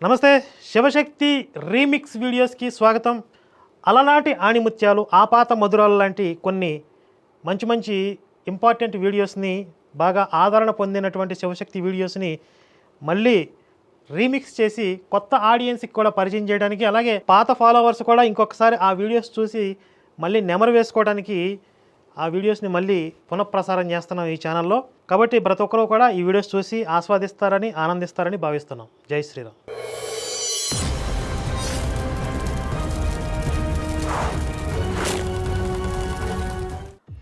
నమస్తే శివశక్తి రీమిక్స్ వీడియోస్కి స్వాగతం. అలనాటి ఆణిముత్యాలు ఆపాత మధురాలు లాంటి కొన్ని మంచి మంచి ఇంపార్టెంట్ వీడియోస్ని బాగా ఆదరణ పొందినటువంటి శివశక్తి వీడియోస్ని మళ్ళీ రీమిక్స్ చేసి కొత్త ఆడియన్స్కి కూడా పరిచయం చేయడానికి అలాగే పాత ఫాలోవర్స్ కూడా ఇంకొకసారి ఆ వీడియోస్ చూసి మళ్ళీ నెమరు వేసుకోవడానికి ఆ వీడియోస్ని మళ్ళీ పునఃప్రసారం చేస్తున్నాం ఈ ఛానల్లో. కాబట్టి ప్రతి ఒక్కరూ కూడా ఈ వీడియోస్ చూసి ఆస్వాదిస్తారని ఆనందిస్తారని భావిస్తున్నాం. జై శ్రీరామ్.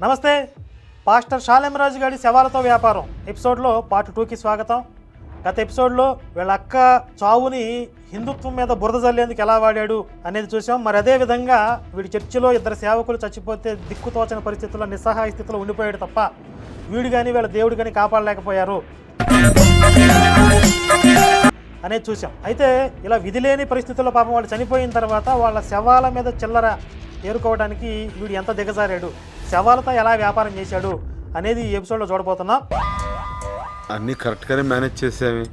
నమస్తే. పాస్టర్ షాలెంరాజు గారి శవాలతో వ్యాపారం. ఎపిసోడ్లో పార్ట్ టూకి స్వాగతం. గత ఎపిసోడ్లో వీళ్ళ అక్క చావుని హిందుత్వం మీద బురద జల్లేందుకు ఎలా వాడాడు అనేది చూసాం. మరి అదే విధంగా వీడి చర్చిలో ఇద్దరు సేవకులు చచ్చిపోతే దిక్కుతోచని పరిస్థితుల్లో నిస్సహాయ స్థితిలో ఉండిపోయాడు తప్ప వీడు కానీ వీళ్ళ దేవుడు కానీ కాపాడలేకపోయారు అనేది చూసాం. అయితే ఇలా విధిలేని పరిస్థితుల్లో పాపం వాళ్ళు చనిపోయిన తర్వాత వాళ్ళ శవాల మీద చిల్లర ఏరుకోవడానికి వీడు ఎంత దిగజారాడు? శవాలతో ఎలా వ్యాపారం చేశాడు అనేది ఈ ఎపిసోడ్లో చూడబోతున్నాం. అన్నీ కరెక్ట్గానే మేనేజ్ చేసామే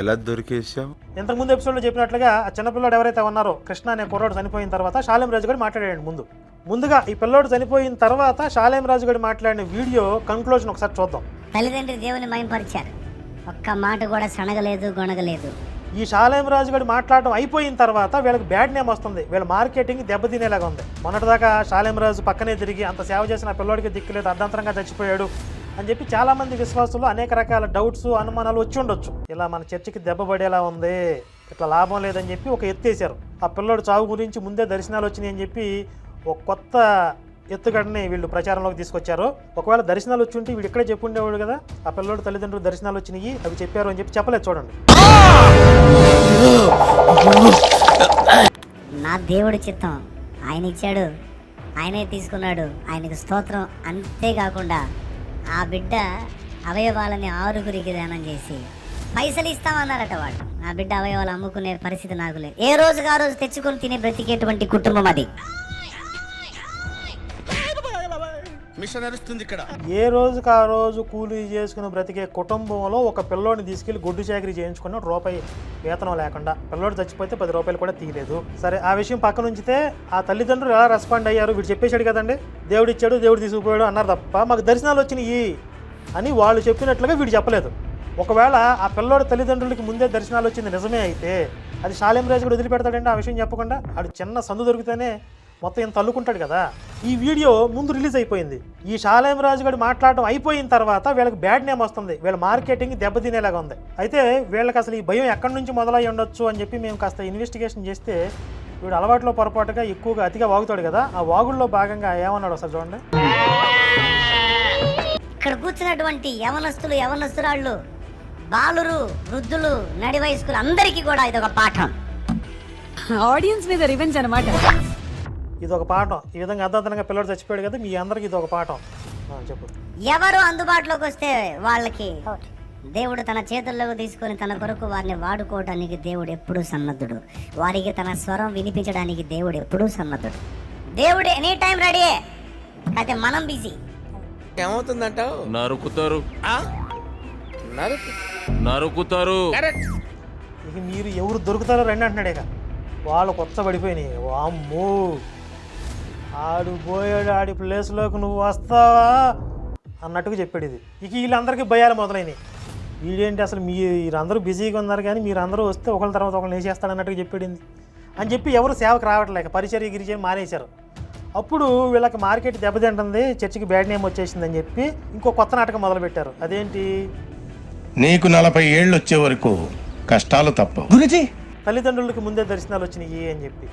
ఎలా దొరికేసావు ఇంతకుముందు ఎపిసోడ్లో చెప్పినట్లుగా ఆ చిన్నపిల్లోడు ఎవరైతే ఉన్నారో కృష్ణ అనే కుర్రోడు చనిపోయిన తర్వాత షాలేం రాజు గారు మాట్లాడాడు ముందు. ముందుగా ఈ పిల్లోడు చనిపోయిన తర్వాత షాలేం రాజు గారు మాట్లాడిన వీడియో కంక్లూజన్ ఒకసారి చూద్దాం. తల్లిదండ్రి దేవుని మయంపరిచారు ఒక్క మాట కూడా సనగలేదు గొనగలేదు. ఈ షాలేం రాజు గారు మాట్లాడడం అయిపోయిన తర్వాత వీళ్ళకి బ్యాడ్ నేమ్ వస్తుంది. వీళ్ళ మార్కెటింగ్ దెబ్బతినేలాగా ఉంది. మొన్నటిదాకా షాలేం రాజు పక్కనే తిరిగి అంత సేవ చేసిన పిల్లోడికి దిక్కులేదు అర్ధంతరంగా చచ్చిపోయాడు. అని చెప్పి చాలా మంది విశ్వాసులు అనేక రకాల డౌట్స్ అనుమానాలు వచ్చి ఉండొచ్చు. ఇలా మన చర్చికి దెబ్బ పడేలా ఉంది. ఇట్లా లాభం లేదని చెప్పి ఒక ఎత్తేసారు ఆ పిల్లోడు చావు గురించి ముందే దర్శనాలు వచ్చినాయి అని చెప్పి ఒక కొత్త ఎత్తుగడని వీళ్ళు ప్రచారంలోకి తీసుకొచ్చారు. ఒకవేళ దర్శనాలు వచ్చి ఉంటే వీడు ఇక్కడే చెప్పుండేవాడు కదా. ఆ పిల్లోడు తల్లిదండ్రులు దర్శనాలు వచ్చినాయి అవి చెప్పారు అని చెప్పి చెప్పలేదు చూడండి. నా దేవుడి చిత్తం. ఆయన ఇచ్చాడు. ఆయనే తీసుకున్నాడు. ఆయనకు స్తోత్రం. అంతేకాకుండా ఆ బిడ్డ అవయవాలని ఆరుగురికి దానం చేసి పైసలు ఇస్తామన్నారట వాడు. నా బిడ్డ అవయవాలు అమ్ముకునే పరిస్థితి నాకు లేదు. ఏ రోజుకి ఆ రోజు తెచ్చుకొని తినే బ్రతికేటువంటి కుటుంబం అది. నడుస్తుంది ఇక్కడ. ఏ రోజుకి ఆ రోజు కూలీ చేసుకుని బ్రతికే కుటుంబంలో ఒక పిల్లోడిని తీసుకెళ్ళి గుడ్డు చాకరీ చేయించుకున్న రూపాయి వేతనం లేకుండా పిల్లోడు చచ్చిపోతే పది రూపాయలు కూడా తీయలేదు. సరే ఆ విషయం పక్కన ఉంచితే ఆ తల్లిదండ్రులు ఎలా రెస్పాండ్ అయ్యారు? వీడు చెప్పేశాడు కదండి దేవుడు ఇచ్చాడు దేవుడు తీసుకుపోయాడు అన్నారు తప్ప మాకు దర్శనాలు వచ్చినాయి అని వాళ్ళు చెప్పినట్లుగా వీడు చెప్పలేదు. ఒకవేళ ఆ పిల్లోడి తల్లిదండ్రులకి ముందే దర్శనాలు వచ్చింది నిజమే అయితే అది శాలేం రాజు కూడా వదిలిపెడతాడండి ఆ విషయం చెప్పకుండా? ఆడు చిన్న సందు దొరికితేనే మొత్తం ఇంత అల్లుకుంటాడు కదా? ఈ వీడియో ముందు రిలీజ్ అయిపోయింది. ఈ షాలేం రాజు గారు మాట్లాడడం అయిపోయిన తర్వాత వీళ్ళకి బ్యాడ్ నేమ్ వస్తుంది. వీళ్ళ మార్కెటింగ్ దెబ్బతినేలాగా ఉంది. అయితే వీళ్ళకి అసలు ఈ భయం ఎక్కడి నుంచి మొదలై ఉండొచ్చు అని చెప్పి మేము కాస్త ఇన్వెస్టిగేషన్ చేస్తే వీడు అలవాట్లో పొరపాటుగా ఎక్కువగా అతిగా వాగుతాడు కదా? ఆ వాగుల్లో భాగంగా ఏమన్నాడు ఒకసారి చూడండి. ఇక్కడ కూర్చున్నటువంటి యవనస్తులు యవనస్తురాళ్ళు బాలురు వృద్ధులు నడి వయస్కులు అందరికీ కూడా ఇది ఒక పాఠం. ఆడియన్స్ మీద రివెంజ్ అనమాట ఇది ఒక పాఠం. ఈ విధంగా అర్ధంతరంగా పిల్లడు చచ్చిపోయాడు కదా మీ అందరికి ఇది ఒక పాఠం చెప్పు. ఎవరు అందుబాటులోకి వస్తే వాళ్ళకి దేవుడు తన చేతుల్లోకి తీసుకొని తన కొరకు వారిని వాడుకోవడానికి దేవుడు ఎప్పుడూ సన్నద్ధుడు. వారికి తన స్వరం వినిపించడానికి దేవుడు ఎప్పుడూ సన్నద్ధుడు. దేవుడు ఎనీ టైం రెడీ అయితే మనం బిజీ. ఏమవుతుందంటావు? నరుకుతారు. ఆ? నరుకు. నరుకుతారు. ఇక మీరు ఎవరు దొరుకుతారో రండి అంటున్నాడు ఇక. వాళ్ళు కొత్త పడిపోయినాయి. వామ్మో. ఆడు పోయాడు ఆడి ప్లేస్లోకి నువ్వు వస్తావా? అన్నట్టుగా చెప్పాడు ఇది. ఇక వీళ్ళందరికీ భయాలు మొదలైనవి వీడేంటి అసలు మీరందరూ బిజీగా ఉన్నారు కానీ మీరందరూ వస్తే ఒకళ్ళ తర్వాత ఒకళ్ళు వేసేస్తాడు అన్నట్టుగా చెప్పాడింది అని చెప్పి ఎవరు సేవకు రావట్లేక పరిచర్య గిరిచర్య మానేశారు. అప్పుడు వీళ్ళకి మార్కెట్ దెబ్బతింటుంది చర్చికి బ్యాడ్ నేమ్ వచ్చేసిందని చెప్పి ఇంకో కొత్త నాటకం మొదలుపెట్టారు. అదేంటి? నీకు నలభై ఏళ్ళు వచ్చే వరకు కష్టాలు తప్పవు. గురుజీ! తల్లిదండ్రులకి ముందే దర్శనాలు వచ్చినాయి అని చెప్పి.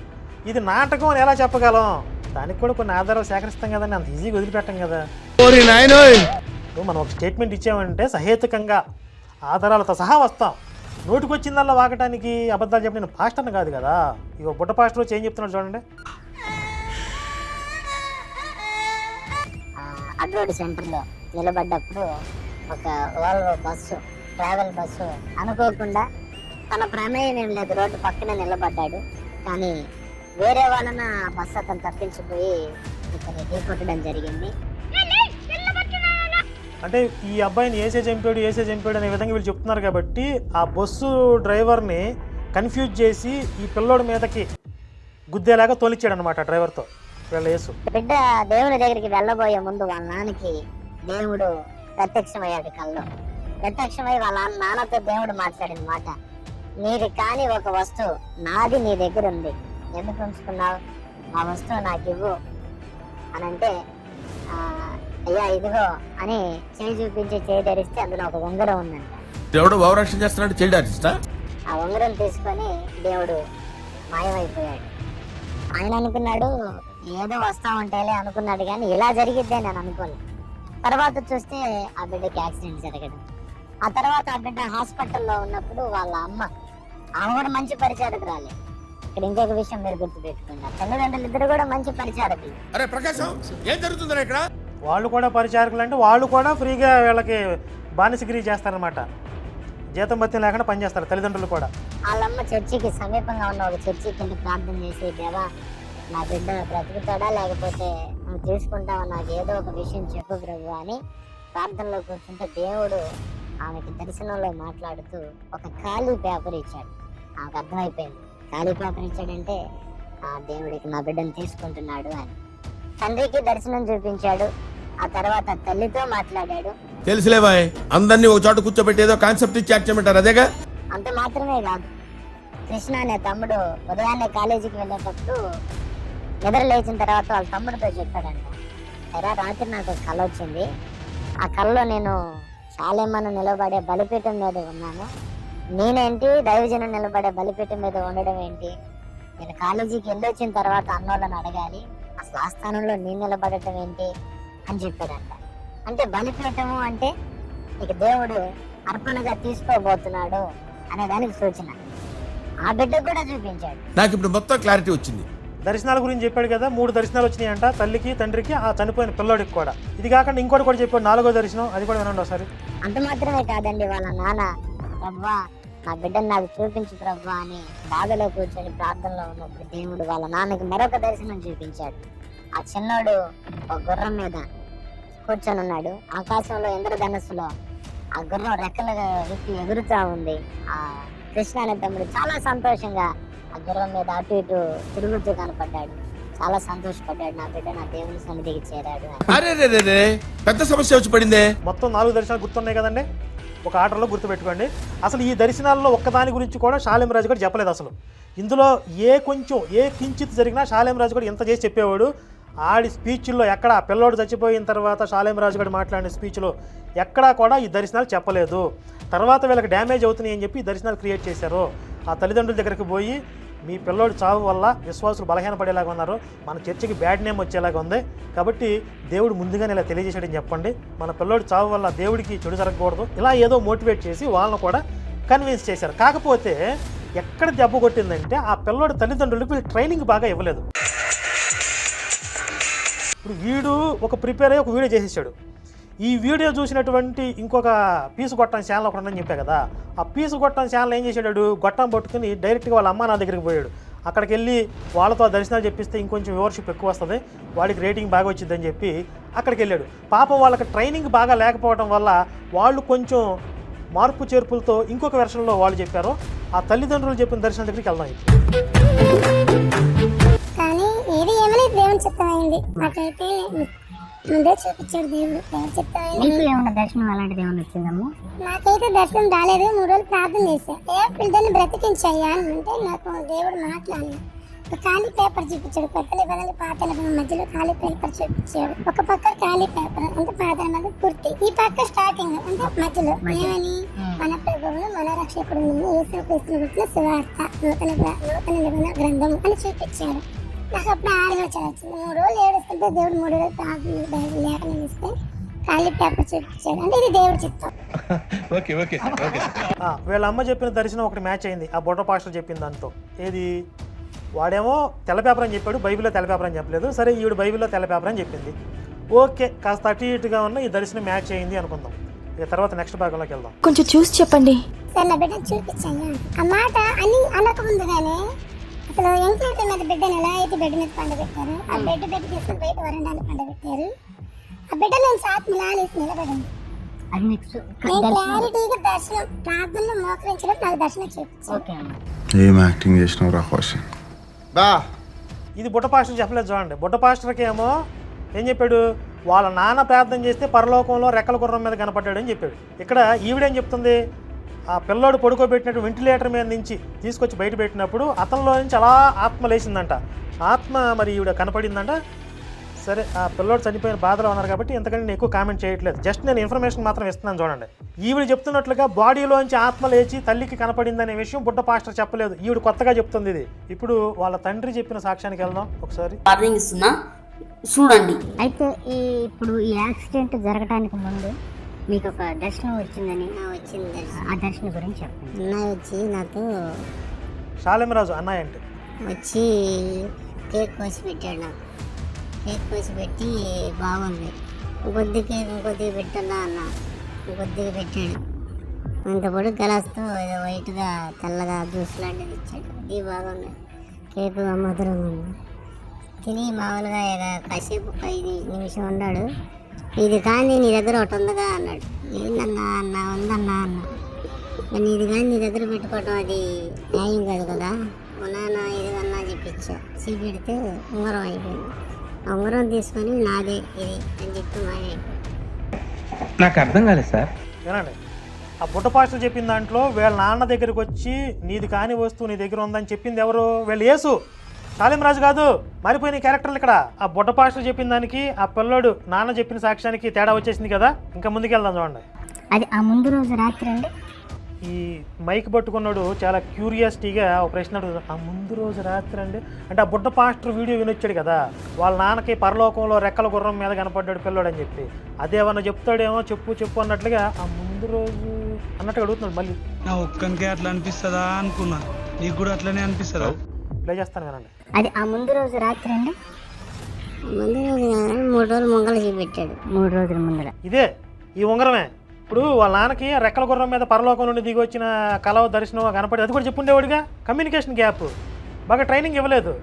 ఇది నాటకం అని ఎలా చెప్పగలం? దానికి కూడా కొన్ని ఆధారాలు సేకరిస్తాం కదండి. అంత ఈజీగా వదిలిపెట్టాం కదా. ఇప్పుడు మనం ఒక స్టేట్మెంట్ ఇచ్చామంటే సహేతుకంగా ఆధారాలతో సహా వస్తాం. నోటికొచ్చిందల్లా వాగటానికి అబద్ధాలు చెప్పిన నేను పాస్టర్ని కాదు కదా. ఇక బుట్ట పాస్టర్ వచ్చి ఏం చెప్తున్నాడు చూడండి. అడ్రోడ్ సెంటర్లో నిలబడ్డప్పుడు ఒక వాల్వో బస్సు ట్రావెల్ బస్సు అనుకోకుండా తన ప్రమేయం ఏం లేదు. రోడ్డు పక్కనే నిలబడ్డాడు. కానీ వేరే వాళ్ళన బస్సు అతను తప్పించిపోయి ఢీకొట్టడం జరిగింది. అంటే ఈ అబ్బాయిని ఏసే చంపాడు ఏసే చంపాడు అనే విధంగా వీళ్ళు చెప్తున్నారు కాబట్టి ఆ బస్సు డ్రైవర్ని కన్ఫ్యూజ్ చేసి ఈ పిల్లోడి మీదకి గుద్దేలాగా తోలిచ్చాడు అనమాట డ్రైవర్తో వీళ్ళ యేసు. బిడ్డ దేవుని దగ్గరికి వెళ్ళబోయే ముందు వాళ్ళ నాన్నకి దేవుడు ప్రత్యక్షమయ్యాడు కల్లో. ప్రత్యక్షమై వాళ్ళ నాన్న- నాన్నతో దేవుడు మాట్లాడిన మాట నీది కాని ఒక వస్తువు నాది నీ దగ్గర ఉంది. ఎందుకు ఉంచుకున్నావు ఆ వస్తువు నాకు ఇవ్వు అని అంటే "ఆ, అయ్యా ఇదిగో అని చేయి చూపించి చేయి ధరిస్తే అందులో ఒక ఉంగరం ఉందంట. ఎవడో భావరక్షణ చేస్తున్నాడు చైల్డ్ ఆర్టిస్టా ఆ ఉంగరం తీసుకొని దేవుడు మాయమైపోయాడు. ఆయన అనుకున్నాడు ఏదో వస్తా ఉంటేలే అనుకున్నాడు కానీ ఇలా జరిగిద్దే నేను అనుకోలేదు తర్వాత చూస్తే ఆ బిడ్డకి యాక్సిడెంట్ జరగడం. ఆ తర్వాత ఆ బిడ్డ హాస్పిటల్లో ఉన్నప్పుడు వాళ్ళ అమ్మ ఆమె కూడా మంచి పరిచారకురాలే ఇక్కడ ఇంకొక విషయం మీరు ఆ తల్లిదండ్రులు ఇద్దరు కూడా మంచి పరిచారకులు. అరే ప్రకాశం ఏం జరుగుతుందిరా ఇక్కడ? వాళ్ళు కూడా పరిచారకులు అంటే వాళ్ళు కూడా ఫ్రీగా వీళ్ళకి బానిసగిరి చేస్తారనమాట జీతం బత్యం లేకుండా పనిచేస్తారు తల్లిదండ్రులు కూడా. వాళ్ళమ్మ చర్చికి సమీపంగా ఉన్న ఒక చర్చికి వెళ్ళి ప్రార్థన చేసి దేవా నా బిడ్డ బ్రతుకుతాడా? లేకపోతే నువ్వు తీసుకుంటావా? నాకు ఏదో ఒక విషయం చెప్పు ప్రభు అని ప్రార్థనలో కూర్చుంటే దేవుడు ఆమెకి దర్శనంలో మాట్లాడుతూ ఒక ఖాళీ పేపర్ ఇచ్చాడు. ఆమెకు అర్థమైపోయింది. ఖాళీ పేపర్ ఇచ్చాడంటే ఆ దేవుడికి నా బిడ్డను తీసుకుంటున్నాడు అని. తండ్రికి దర్శనం చూపించాడు. ఆ తర్వాత తల్లితో మాట్లాడాడు. తెలుసులేవాయ్ అందరినీ ఒక చోట కూర్చోబెట్టి ఏదో కాన్సెప్ట్ ఇచ్చి చేయమంటారు అదేగా? అంత మాత్రమే కాదు. కృష్ణ అనే తమ్ముడు ఉదయాన్నే కాలేజీకి వెళ్ళేటప్పుడు నిద్ర లేచిన తర్వాత వాళ్ళ తమ్ముడితో చెప్పాడంట. ఎరా రాత్రి నాకు ఒక కళ వచ్చింది ఆ కళలో నేను శాలేమను నిలబడే బలిపీఠం మీద ఉన్నాను. నేనేంటి దైవజనం నిలబడే బలిపీఠం మీద ఉండడం ఏంటి? నేను కాలేజీకి వెళ్ళి వచ్చిన తర్వాత అన్నోళ్ళని అడగాలి అసలు ఆ స్థానంలో నేను నిలబడటం ఏంటి అని చెప్పాడంట. అంటే బలిపీఠము అంటే ఇక దేవుడు అర్పణగా తీసుకోబోతున్నాడు అనే దానికి సూచన. ఆ బిడ్డ కూడా చూపించాడు. నాకు ఇప్పుడు మొత్తం క్లారిటీ వచ్చింది. దర్శనాల గురించి చెప్పాడు కదా మూడు దర్శనాలు వచ్చినాయంట తల్లికి తండ్రికి ఆ చనిపోయిన పిల్లోడికి కూడా. ఇది కాకుండా ఇంకోటి కూడా చెప్పాడు నాలుగో దర్శనం అది కూడా వినండి ఒకసారి. అంత మాత్రమే కాదండి వాళ్ళ నాన్న ప్రవ్వా నా బిడ్డను నాకు చూపించు ప్రవ్వా అని బాధలో కూర్చొని ప్రార్థనలో ఉన్నప్పుడు దేవుడు వాళ్ళ నాన్నకి మరొక దర్శనం చూపించాడు. ఆ చిన్నోడు ఒక గుర్రం మీద కూర్చొని ఉన్నాడు. ఆకాశంలో ఇంద్రధనస్సులో ఆ గుర్రం రెక్కలు విప్పి ఎగురుతా ఉంది. ఆ కృష్ణ అనే తమ్ముడు చాలా సంతోషంగా ఆ గుర్రం మీద అటు ఇటు తిరుగుతూ కనపడ్డాడు. చాలా సంతోషపడ్డాడు. నా బిడ్డ నా దేవుని సన్నిధికి చేరాడు పెద్ద సమస్య వచ్చి పడిందే. మొత్తం నాలుగు దర్శనాలు గుర్తున్నాయి కదండి? ఒక ఆర్డర్లో గుర్తుపెట్టుకోండి. అసలు ఈ దర్శనాల్లో ఒక్కదాని గురించి కూడా షాలేం రాజు కూడా చెప్పలేదు అసలు. ఇందులో ఏ కొంచెం ఏ కించిత్ జరిగినా షాలేం రాజు కూడా ఎంత చేసి చెప్పేవాడు? ఆడి స్పీచ్ల్లో ఎక్కడ పిల్లోడు చచ్చిపోయిన తర్వాత షాలేం రాజు గారు మాట్లాడిన స్పీచ్లో ఎక్కడా కూడా ఈ దర్శనాలు చెప్పలేదు. తర్వాత వీళ్ళకి డ్యామేజ్ అవుతున్నాయి అని చెప్పి ఈ దర్శనాలు క్రియేట్ చేశారు. ఆ తల్లిదండ్రుల దగ్గరికి పోయి మీ పిల్లోడి చావు వల్ల విశ్వాసులు బలహీనపడేలాగా ఉన్నారు. మన చర్చికి బ్యాడ్ నేమ్ వచ్చేలాగా ఉంది. కాబట్టి దేవుడు ముందుగానే ఇలా తెలియజేశాడని చెప్పండి. మన పిల్లోడి చావు వల్ల దేవుడికి చెడు జరగకూడదు. ఇలా ఏదో మోటివేట్ చేసి వాళ్ళని కూడా కన్విన్స్ చేశారు. కాకపోతే ఎక్కడ దెబ్బ కొట్టిందంటే ఆ పిల్లోడి తల్లిదండ్రులకు వీళ్ళు ట్రైనింగ్ బాగా ఇవ్వలేదు. ఇప్పుడు వీడు ఒక ప్రిపేర్ అయ్యి ఒక వీడియో చేసేసాడు. ఈ వీడియో చూసినటువంటి ఇంకొక పీసు గొట్టం ఛానల్ ఒకటి ఉందని చెప్పా కదా. ఆ పీసు గొట్టం ఛానల్ ఏం చేశాడు? గొట్టం పట్టుకుని డైరెక్ట్గా వాళ్ళ అమ్మ నా దగ్గరికి పోయాడు. అక్కడికి వెళ్ళి వాళ్ళతో దర్శనాలు చెప్పిస్తే ఇంకొంచెం వ్యూవర్షిప్ ఎక్కువ వస్తుంది. వాడికి రేటింగ్ బాగా వచ్చిందని చెప్పి అక్కడికి వెళ్ళాడు. పాపం వాళ్ళకి ట్రైనింగ్ బాగా లేకపోవడం వల్ల వాళ్ళు కొంచెం మార్పు చేర్పులతో ఇంకొక వెర్షన్లో వాళ్ళు చెప్పారు. ఆ తల్లిదండ్రులు చెప్పిన దర్శనం దగ్గరికి వెళ్దాం కానీ ఏది ఏమైనా దేవుని నాకైతే ముందే చూపించాడు దేవుడు. ఏమన్నా దర్శనం అలాంటిది ఏమన్నా వచ్చిందమ్మా? నాకైతే దర్శనం రాలేదు. మూడు రోజులు ప్రార్థన చేశా. ఏ పిల్లల్ని బ్రతికించయ్యా అని అంటే నాకు దేవుడు మాట్లాడి ఒక ఖాళీ పేపర్ చూపించాడు. కొత్తలు బదలు పాతల మధ్యలో ఖాళీ పేపర్ చూపించాడు. ఒక పక్క ఖాళీ పేపర్ అంటే పాతల మీద పూర్తి. ఈ పక్క స్టార్టింగ్ అంటే మధ్యలో. ఏమని? మన ప్రభువులు మన రక్షకుడు యేసు క్రీస్తు గుర్తుల సువార్త నూతన నూతన నిబంధన గ్రంథం అని చూపించాడు. నాకు అప్పుడు ఆలోచన వచ్చింది మూడు రోజులు ఏడుస్తుంటే దేవుడు మూడు రోజులు ప్రార్థన లేఖనం ఇస్తే ఖాళీ పేపర్ చూపించాడు. అంటే ఇది దేవుడి చిత్తం. Okay okay okay. వీళ్ళ అమ్మ చెప్పిన దర్శనం ఒకటి మ్యాచ్ అయింది. ఆ బొట్ట పాస్టర్ చెప్పిన దాంతో. ఏది? వాడేమో తెల్ల పేపర్ అని చెప్పాడు బైబిల్లో తెల్ల పేపర్ అని చెప్పలేదు. సరే ఈవిడ బైబిల్లో తెల్ల పేపర్ అని చెప్పింది. ఓకే కాస్త అటు ఇటుగా ఉన్న ఈ దర్శనం మ్యాచ్ అయింది అనుకుందాం. ఇక తర్వాత నెక్స్ట్ భాగంలోకి వెళ్దాం. కొంచెం చూసి చెప్పండి. సార్ నా బిడ్డను చూపించాను ఆ మాట అని అనక ముందుగానే అసలు ఎంక్లేటర్ మీద బిడ్డను ఎలా అయితే బెడ్ మీద పండబెట్టారు ఆ బెడ్ బెడ్ తీసుకుని బయట వరండాలు పండబెట్టారు. ఆ బిడ్డ నేను సాత్ మిలాలేసి నిలబడింది. అది మీకు సు- నేను క్లారిటీగా దర్శనం ప్రార్థనలో మోకరించడం నాకు దర్శనం ఏం యాక్టింగ్ చేసినావు రా క్వశ్చన్ బా ఇది బుట్ట పాస్టర్ చెప్పలేదు చూడండి. బుట్ట పాస్టర్కి ఏమో ఏం చెప్పాడు? వాళ్ళ నాన్న ప్రార్థన చేస్తే పరలోకంలో రెక్కల గుర్రం మీద కనపడ్డాడు అని చెప్పాడు. ఇక్కడ ఈవిడేం చెప్తుంది? ఆ పిల్లోడు పడుకోబెట్టినట్టు వెంటిలేటర్ మీద నుంచి తీసుకొచ్చి బయట పెట్టినప్పుడు అతనిలో నుంచి అలా ఆత్మ లేచిందంట. ఆత్మ మరి ఈవిడ కనపడిందంట. సరే ఆ పిల్లోడు చనిపోయిన బాధలో ఉన్నారు కాబట్టి ఇంతకంటే నేను ఎక్కువ కామెంట్ చేయట్లేదు. జస్ట్ నేను ఇన్ఫర్మేషన్ మాత్రం ఇస్తున్నాను చూడండి. ఈవిడ చెప్తున్నట్లుగా బాడీలోంచి ఆత్మ లేచి తల్లికి కనపడిందనే విషయం బుట్ట పాస్టర్ చెప్పలేదు. ఈవిడ కొత్తగా చెప్తుంది ఇది. ఇప్పుడు వాళ్ళ తండ్రి చెప్పిన సాక్ష్యానికి వెళ్దాం ఒకసారి. వార్నింగ్ ఇస్తున్నా. చూడండి. అయితే ఈ ఇప్పుడు ఈ యాక్సిడెంట్ జరగడానికి ముందు మీకు ఒక దర్శనం వచ్చిందని వచ్చింది ఆ దర్శనం గురించి చెప్పండి. అన్నయ్య వచ్చి నాతో షాలెమరాజు అన్నయ్య అంటే? వచ్చి కేక్ కోసి పెట్టాడు నాకు. కేక్ కోసి పెట్టి బాగుంది. ఇంకొద్ది కేక్ ఇంకొద్దిగా పెట్టన్నా అన్న. ఇంకొద్దిగా పెట్టాడు. అంత పొడి గలాస్తో ఏదో వైట్గా తెల్లగా జ్యూస్ లాంటిది ఇచ్చాడు. ఇది బాగుంది. కేక్ మధురంగా ఉంది. తిని మామూలుగా ఇక కాసేపు ఐదు నిమిషం ఉన్నాడు. ఇది కానీ నీ దగ్గర ఒకటి ఉందిగా అన్నాడు. ఏందన్నా అన్న ఉందన్నా అన్న. మరి ఇది కానీ నీ దగ్గర పెట్టుకోవటం అది న్యాయం కాదు కదా. నాన్న ఇది అన్నా చెప్పించా. చూపెడితే ఉంగరం అయిపోయింది. ఆ ఉంగరం తీసుకొని నాదే ఇది అని చెప్పి మాయమైపోయింది నాకు అర్థం కాలేదు సార్. వినండి. ఆ బుట్ట పాస్టర్ చెప్పిన దాంట్లో వీళ్ళ నాన్న దగ్గరికి వచ్చి నీది కాని వస్తువు నీ దగ్గర ఉందని చెప్పింది ఎవరు? వీళ్ళు యేసు. రాజు కాదు మారిపోయిన క్యారెక్టర్లు ఇక్కడ. ఆ బుట్ట పాస్టర్ చెప్పిన దానికి ఆ పిల్లోడు నాన్న చెప్పిన సాక్ష్యానికి తేడా వచ్చేసింది కదా. ఇంకా ముందుకెళ్దాం చూడండి. అది ఆ ముందు రోజు రాత్రి అండి. ఈ మైక్ పట్టుకున్నాడు చాలా క్యూరియాసిటీగా ఒక ప్రశ్న అడుగుతాడు. ఆ ముందు రోజు రాత్రి అండి? అంటే ఆ బుడ్డ పాస్టర్ వీడియో వినొచ్చాడు కదా. వాళ్ళ నాన్నకి పరలోకంలో రెక్కల గుర్రం మీద కనపడ్డాడు పిల్లోడు అని చెప్పి. అదేమన్నా చెప్తాడేమో చెప్పు చెప్పు అన్నట్లుగా ఆ ముందు రోజు అన్నట్టుగా అడుగుతున్నాడు మళ్ళీ. నా ఒక్కనికే అట్లా అనిపిస్తుందా అనుకున్నా. నీకు కూడా అట్లనే అనిపిస్తుందా? ప్లే చేస్తాను వినండి. అది ఆ ముందు రోజు రాత్రి అండి? ముందు రోజు మూడు రోజులు ముంగలు చూపెట్టాడు. మూడు రోజుల ముందర ఇదే ఈ ఉంగరమే. ఇప్పుడు వాళ్ళ నాన్నకి రెక్కల గుర్రం మీద పరలోకం నుండి దిగి వచ్చిన కలవ దర్శనం కనపడి అది కూడా చెప్పుండేవాడిగా? Communication gap. బాగా ట్రైనింగ్ ఇవ్వలేదు.